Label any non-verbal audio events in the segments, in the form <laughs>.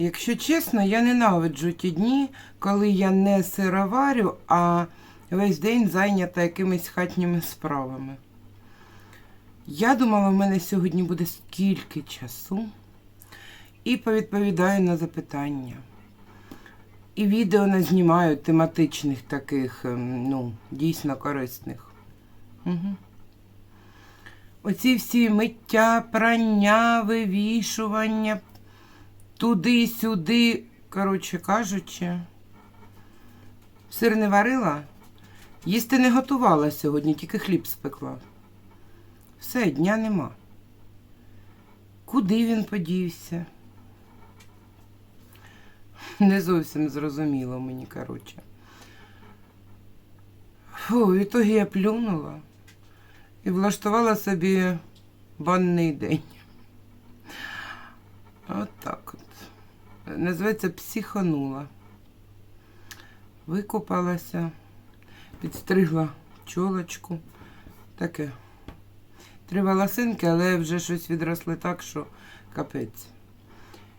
Якщо чесно, я ненавиджу ті дні, коли я не сироварю, а весь день зайнята якимись хатніми справами. Я думала, в мене сьогодні буде скільки часу і повідповідаю на запитання. І відео не знімаю тематичних таких, ем, ну, дійсно корисних. Угу. Оці всі миття, прання, вивішування, туди-сюди, коротше кажучи, сир не варила, їсти не готувала сьогодні, тільки хліб спекла. Все, дня нема. Куди він подівся? Не зовсім зрозуміло мені, коротше. Фу, в ітогі я плюнула і влаштувала собі банний день. От так от. Називається психанула. Викупалася, підстригла чолочку. Таке. Три волосинки, але вже щось відросли так, що капець.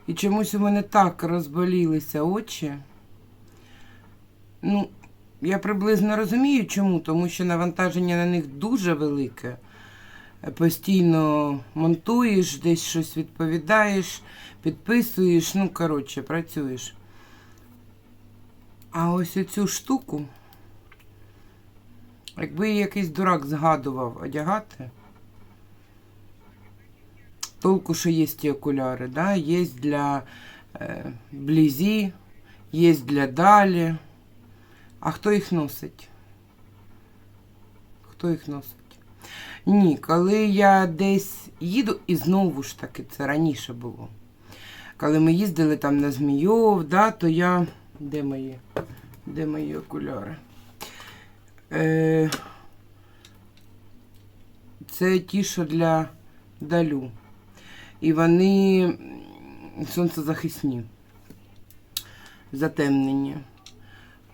І чомусь у мене так розболілися очі. Ну, я приблизно розумію, чому, тому що навантаження на них дуже велике. Постійно монтуєш, десь щось відповідаєш, підписуєш, ну, коротше, працюєш. А ось оцю штуку, якби її якийсь дурак згадував одягати, толку, що є ті окуляри, да? є для е, близі, є для далі. А хто їх носить? Хто їх носить? Ні, коли я десь їду, і знову ж таки, це раніше було. Коли ми їздили там на Змійов, да, то я. Де мої? Де мої окуляри? Е, Це ті, що для далю. І вони сонцезахисні, затемнені.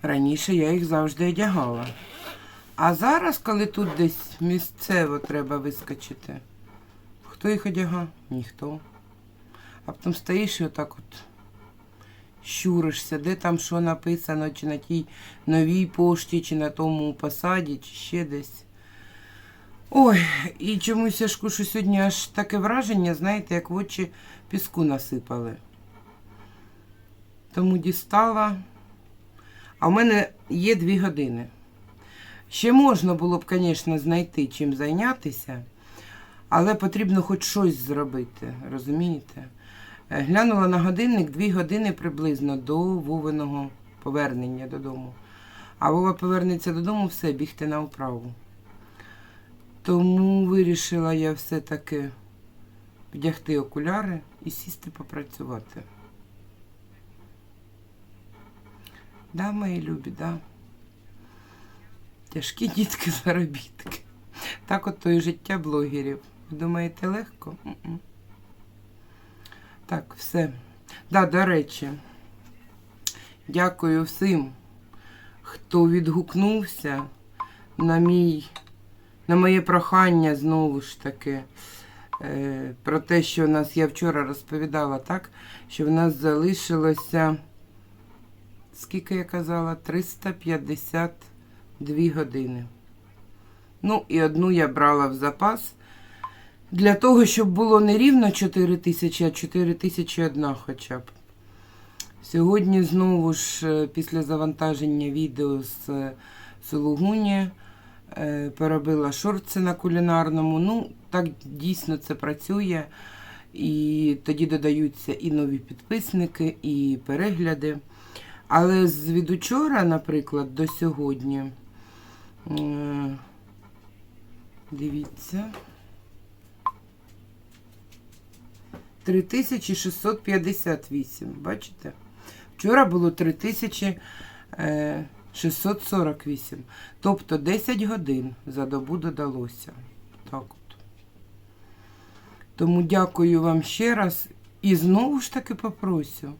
Раніше я їх завжди одягала. А зараз, коли тут десь місцево треба вискочити, хто їх одягав? Ніхто. А потім стоїш і отак от щуришся, де там що написано, чи на тій новій пошті, чи на тому посаді, чи ще десь. Ой, і чомусь я ж кушу сьогодні аж таке враження, знаєте, як в очі піску насипали. Тому дістала. А в мене є дві години. Ще можна було б, звісно, знайти чим зайнятися, але потрібно хоч щось зробити, розумієте? Е, Глянула на годинник дві години приблизно до Вовиного повернення додому. А Вова повернеться додому, все, бігти на управу. Тому вирішила я все-таки вдягти окуляри і сісти попрацювати. Да, мої любі, да. Тяжкі дітки <laughs> заробітки. Так от то і життя блогерів. Ви думаєте, легко? М-м. Так, все. Да, до речі, дякую всім, хто відгукнувся на мій, на моє прохання знову ж таки. е, Про те, що в нас я вчора розповідала, так, що в нас залишилося, скільки я казала, 352 години. Ну, і одну я брала в запас для того, щоб було не рівно 4 тисячі, а 4 тисячі одна хоча б. Сьогодні знову ж е, після завантаження відео з е, Сологуні е, перебила шорти на кулінарному. Ну, так дійсно це працює. І тоді додаються і нові підписники, і перегляди. Але з від учора, наприклад, до сьогодні. е, Дивіться. 3658, бачите? Вчора було 3648. Тобто 10 годин за добу додалося. Так от. Тому дякую вам ще раз. І знову ж таки попросю.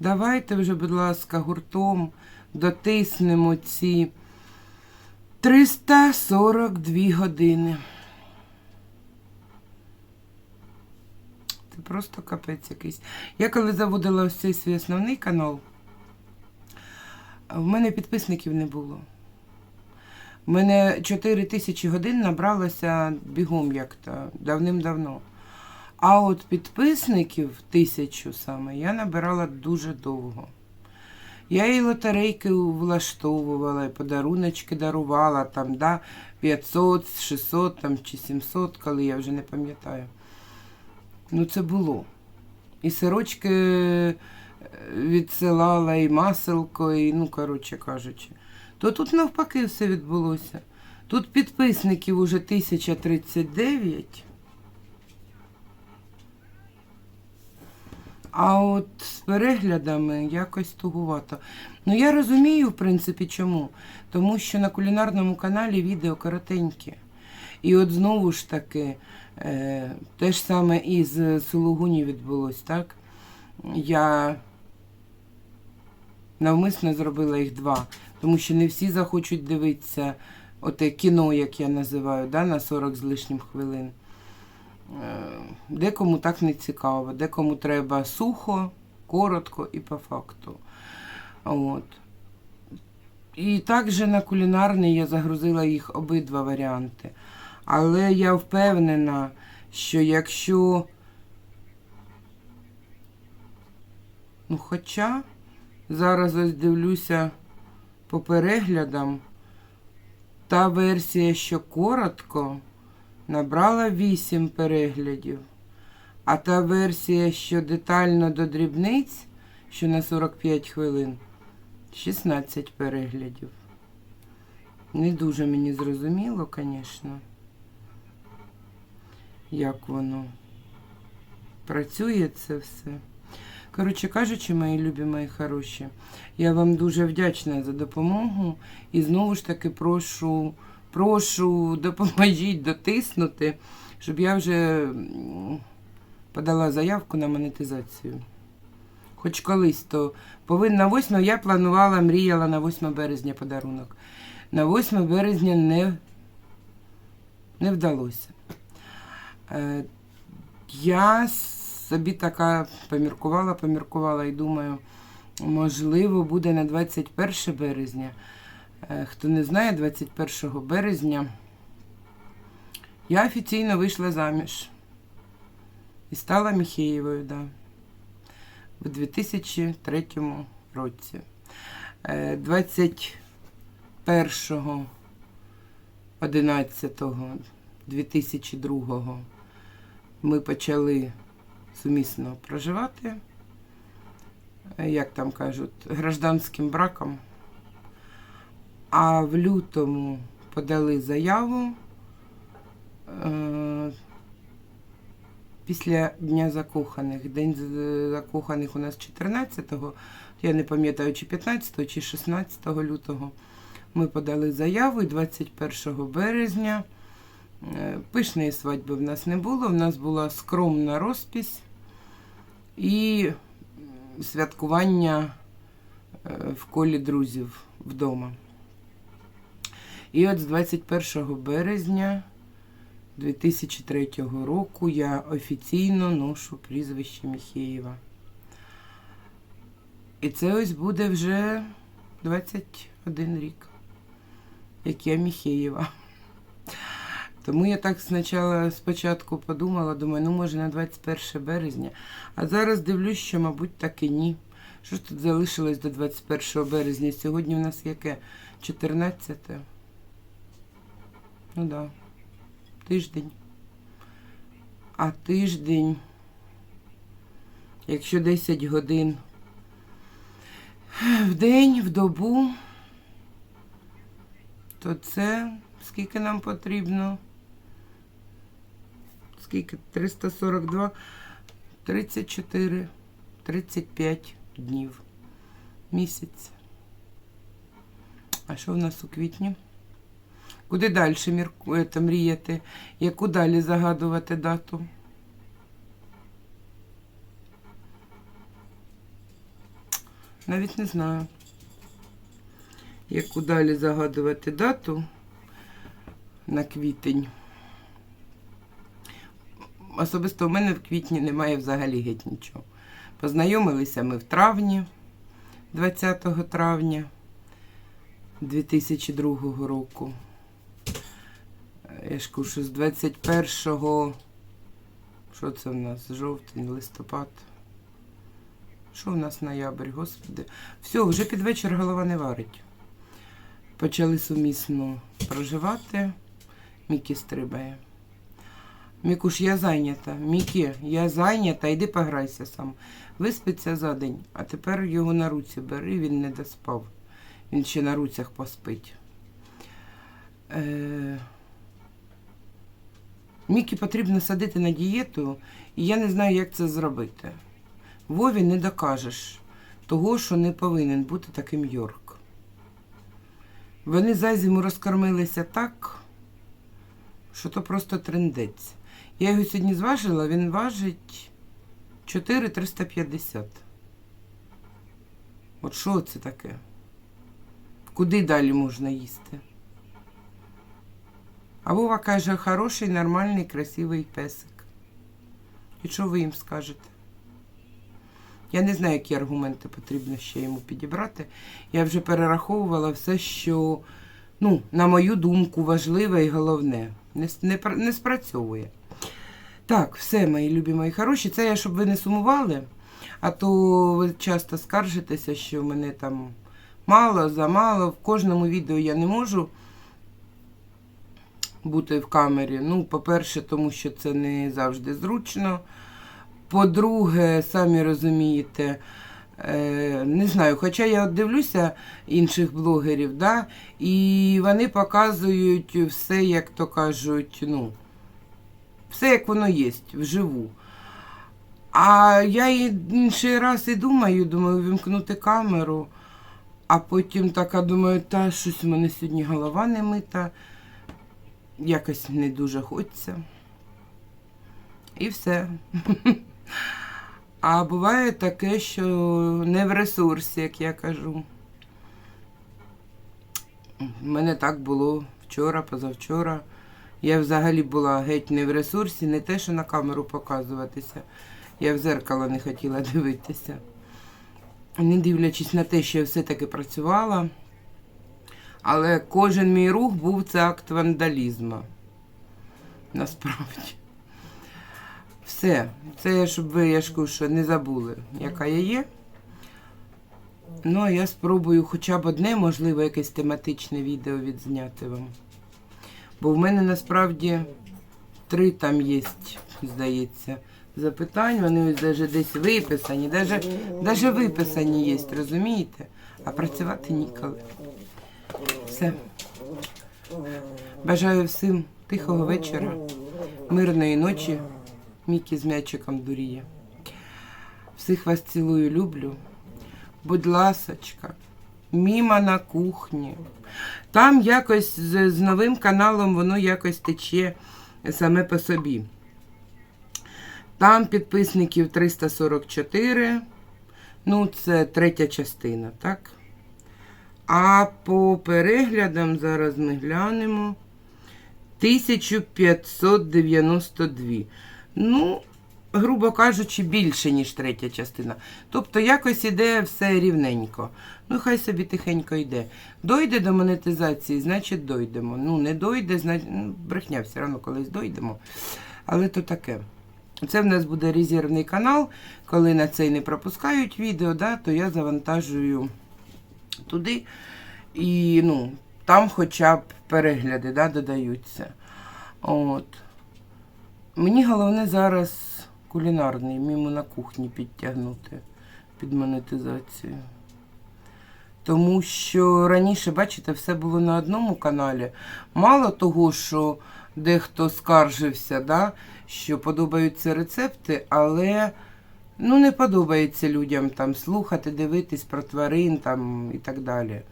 Давайте вже, будь ласка, гуртом дотиснемо ці 342 години. Це просто капець якийсь. Я коли заводила ось цей свій основний канал, в мене підписників не було. У мене 4 тисячі годин набралося бігом як-то давним-давно. А от підписників тисячу саме я набирала дуже довго. Я і лотерейки влаштовувала, і подаруночки дарувала, там, да, 500, 600 там, чи 700, коли я вже не пам'ятаю. Ну, це було. І сирочки відсилала, і маселко, і, ну, коротше кажучи. То тут навпаки все відбулося. Тут підписників уже 1039. А от з переглядами якось тугувато. Ну я розумію, в принципі, чому. Тому що на кулінарному каналі відео коротенькі. І от знову ж таки, е, те ж саме і з Сулугуні відбулось, так? Я навмисно зробила їх два, тому що не всі захочуть дивитися оте кіно, як я називаю, да, на 40 з лишнім хвилин. Е, Декому так не цікаво, декому треба сухо, коротко і по факту. От. І також на кулінарний я загрузила їх обидва варіанти. Але я впевнена, що якщо. Ну, хоча зараз ось дивлюся по переглядам, та версія, що коротко, набрала 8 переглядів. А та версія, що детально до дрібниць, що на 45 хвилин, 16 переглядів. Не дуже мені зрозуміло, звісно, як воно працює це все. Коротше кажучи, мої любі, мої хороші, я вам дуже вдячна за допомогу. І знову ж таки прошу, прошу, допоможіть дотиснути, щоб я вже подала заявку на монетизацію. Хоч колись, то повинна 8, я планувала, мріяла на 8 березня подарунок. На 8 березня не, не вдалося. Е, я собі така поміркувала, поміркувала і думаю, можливо, буде на 21 березня. Е, Хто не знає, 21 березня я офіційно вийшла заміж і стала Міхеєвою, да, в 2003 році. Е, 21 11 2002 ми почали сумісно проживати, як там кажуть, гражданським браком. А в лютому подали заяву е, після Дня закоханих. День закоханих у нас 14-го, я не пам'ятаю, чи 15-го, чи 16 лютого. Ми подали заяву і 21 березня. е, Пишної свадьби в нас не було, в нас була скромна розпись і святкування е, в колі друзів вдома. І от з 21 березня 2003 року я офіційно ношу прізвище Міхеєва. І це ось буде вже 21 рік, як я Міхеєва. Тому я так спочатку, спочатку подумала, думаю, ну може на 21 березня. А зараз дивлюсь, що, мабуть, так і ні. Що ж тут залишилось до 21 березня? Сьогодні у нас яке? 14? Ну так. Да. Тиждень. А тиждень, якщо 10 годин в день, в добу, то це скільки нам потрібно? Скільки? 342, 34, 35 днів. Місяць. А що в нас у квітні? Куди далі міркуєте, мріяти? Яку далі загадувати дату? Навіть не знаю. Яку далі загадувати дату на квітень. Особисто в мене в квітні немає взагалі геть нічого. Познайомилися ми в травні, 20 травня 2002 року. Я ж кажу, з 21-го, що це в нас? Жовтень, листопад. Що в нас ноябрь, господи. Все, вже під вечір голова не варить. Почали сумісно проживати. Мікі стрибає. Мікуш, я зайнята. Мікі, я зайнята, йди пограйся сам. Виспиться за день, а тепер його на руці бери, він не доспав. Він ще на руцях поспить. Е... Мікі потрібно садити на дієту, і я не знаю, як це зробити. Вові не докажеш того, що не повинен бути таким Йорк. Вони за зиму розкормилися так, що то просто трендець. Я його сьогодні зважила, він важить 4,350. От що це таке? Куди далі можна їсти? А Вова каже, хороший, нормальний, красивий песик. І що ви їм скажете? Я не знаю, які аргументи потрібно ще йому підібрати. Я вже перераховувала все, що, ну, на мою думку, важливе і головне. Не, не, не спрацьовує. Так, все, мої любі, мої хороші. Це я, щоб ви не сумували. А то ви часто скаржитеся, що мене там мало, замало. В кожному відео я не можу бути в камері. Ну, по-перше, тому що це не завжди зручно. По-друге, самі розумієте, е, не знаю, хоча я от дивлюся інших блогерів, да, і вони показують все, як то кажуть, ну, все як воно є, вживу. А я інший раз і думаю, думаю, вімкнути камеру, а потім така думаю, та щось у мене сьогодні голова не мита, якось не дуже хочеться. І все. <laughs> А буває таке, що не в ресурсі, як я кажу. У мене так було вчора, позавчора. Я взагалі була геть не в ресурсі, не те, що на камеру показуватися. Я в зеркало не хотіла <laughs> дивитися. Не дивлячись на те, що я все-таки працювала. Але кожен мій рух був це акт вандалізму. Насправді. Все. Це щоб ви, я ж кажу, не забули, яка я є. Ну, а я спробую хоча б одне, можливо, якесь тематичне відео відзняти вам. Бо в мене насправді три там є, здається, запитань. Вони ось даже десь виписані, даже виписані є, розумієте? А працювати ніколи. Все. Бажаю всім тихого вечора, мирної ночі. Мікі з м'ячиком дуріє. Всіх вас цілую, люблю. Будь ласочка, міма на кухні. Там якось з, з новим каналом воно якось тече саме по собі. Там підписників 344. Ну, це третя частина, так? А по переглядам зараз ми глянемо. 1592. Ну, грубо кажучи, більше, ніж третя частина. Тобто якось іде все рівненько. Ну, хай собі тихенько йде. Дойде до монетизації, значить дойдемо. Ну, не дойде, значить ну, брехня, все одно колись дойдемо. Але то таке. Це в нас буде резервний канал. Коли на цей не пропускають відео, да, то я завантажую туди. І ну, там хоча б перегляди да, додаються. От. Мені головне зараз кулінарний, мімо на кухні підтягнути під монетизацію. Тому що раніше, бачите, все було на одному каналі. Мало того, що дехто скаржився, да, що подобаються рецепти, але ну, не подобається людям там слухати, дивитись про тварин там, і так далі.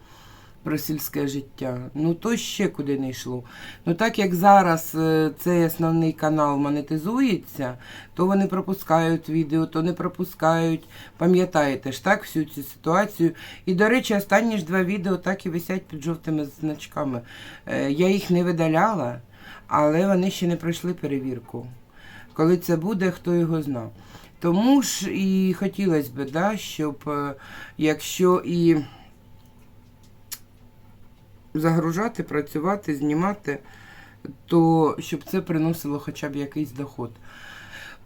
Про сільське життя. Ну то ще куди не йшло. Ну так як зараз е, цей основний канал монетизується, то вони пропускають відео, то не пропускають. Пам'ятаєте ж так всю цю ситуацію. І, до речі, останні ж два відео так і висять під жовтими значками. Е, Я їх не видаляла, але вони ще не пройшли перевірку. Коли це буде, хто його знав. Тому ж і хотілося б, да, щоб е, якщо і загружати, працювати, знімати, то щоб це приносило хоча б якийсь доход.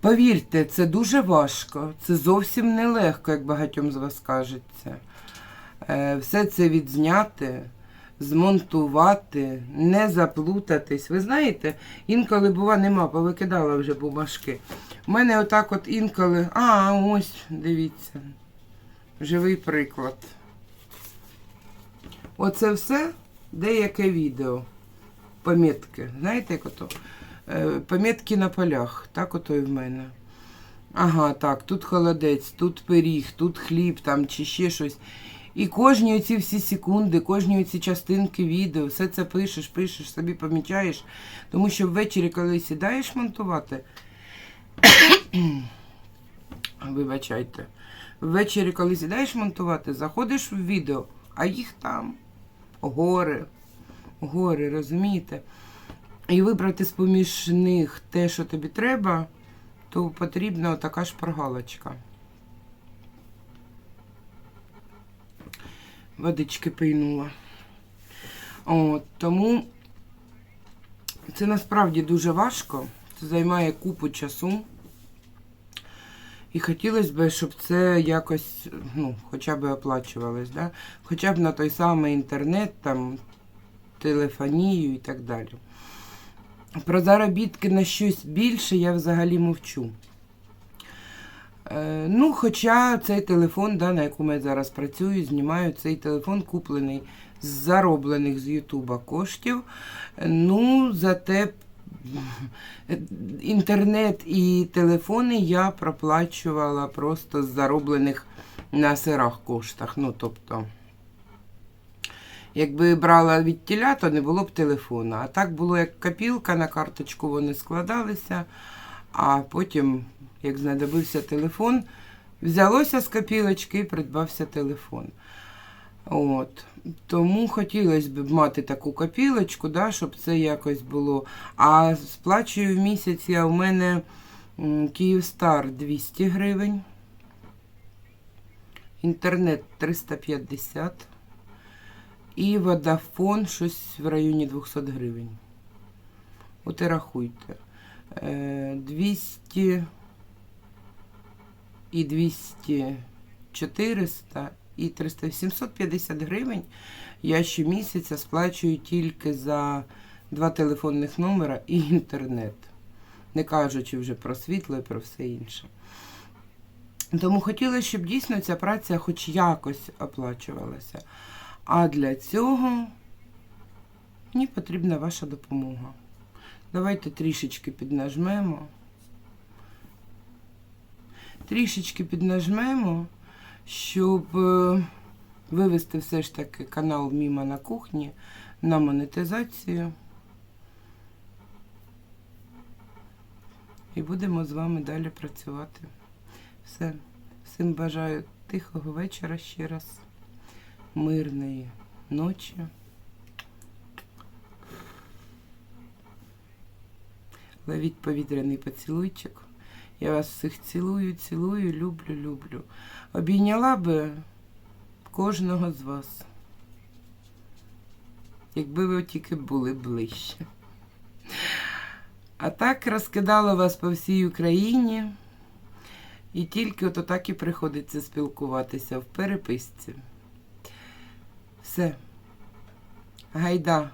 Повірте, це дуже важко, це зовсім нелегко, як багатьом з вас кажеться. Е, Все це відзняти, змонтувати, не заплутатись. Ви знаєте, інколи, бува, нема, повикидала вже бумажки. У мене отак от інколи. А, ось, дивіться. Живий приклад. Оце все деяке відео. Пам'ятки. Знаєте, як ото? Е, Пам'ятки на полях. Так ото і в мене. Ага, так, тут холодець, тут пиріг, тут хліб там чи ще щось. І кожні оці всі секунди, кожні оці частинки відео, все це пишеш, пишеш, собі помічаєш. Тому що ввечері, коли сідаєш монтувати, <coughs> вибачайте, ввечері, коли сідаєш монтувати, заходиш в відео, а їх там гори, гори, розумієте? І вибрати з-поміж них те, що тобі треба, то потрібна така ж прогалочка. Водички пийнула. От, тому це насправді дуже важко. Це займає купу часу. І хотілося б, щоб це якось, ну, хоча б оплачувалось, да? хоча б на той самий інтернет, там, телефонію і так далі. Про заробітки на щось більше я взагалі мовчу. Е, ну, хоча цей телефон, да, на якому я зараз працюю, знімаю, цей телефон куплений з зароблених з Ютуба коштів. Ну, зате інтернет і телефони я проплачувала просто з зароблених на сирах коштах. Ну, тобто, якби брала від тіля, то не було б телефона. А так було як копілка, на карточку вони складалися, а потім, як знадобився телефон, взялося з копілочки і придбався телефон. От. Тому хотілося б мати таку копілочку, да, щоб це якось було. А сплачую в місяць я у мене Київстар 200 гривень. Інтернет 350. І водафон щось в районі 200 гривень. От і рахуйте. Е, 200 і 200 400 і 300 750 гривень я щомісяця сплачую тільки за два телефонних номера і інтернет. Не кажучи вже про світло і про все інше. Тому хотілося, щоб дійсно ця праця хоч якось оплачувалася. А для цього мені потрібна ваша допомога. Давайте трішечки піднажмемо. Трішечки піднажмемо щоб е, вивести все ж таки канал Міма на кухні на монетизацію. І будемо з вами далі працювати. Все. Всім бажаю тихого вечора ще раз, мирної ночі. Ловіть повітряний поцілуйчик. Я вас всіх цілую, цілую, люблю, люблю. Обійняла би кожного з вас, якби ви тільки були ближче. А так розкидала вас по всій Україні. І тільки ото так і приходиться спілкуватися в переписці. Все. Гайда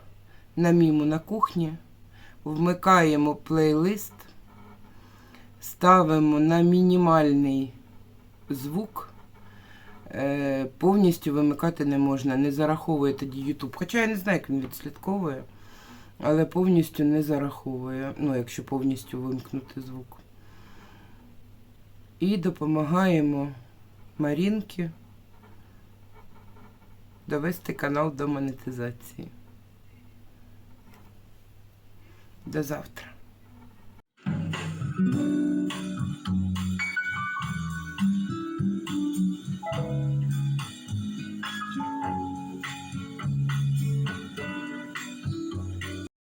на міму на кухні, вмикаємо плейлист ставимо на мінімальний звук. Е, повністю вимикати не можна, не зараховує тоді YouTube. Хоча я не знаю, як він відслідковує, але повністю не зараховує, ну, якщо повністю вимкнути звук. І допомагаємо Марінки довести канал до монетизації. До завтра.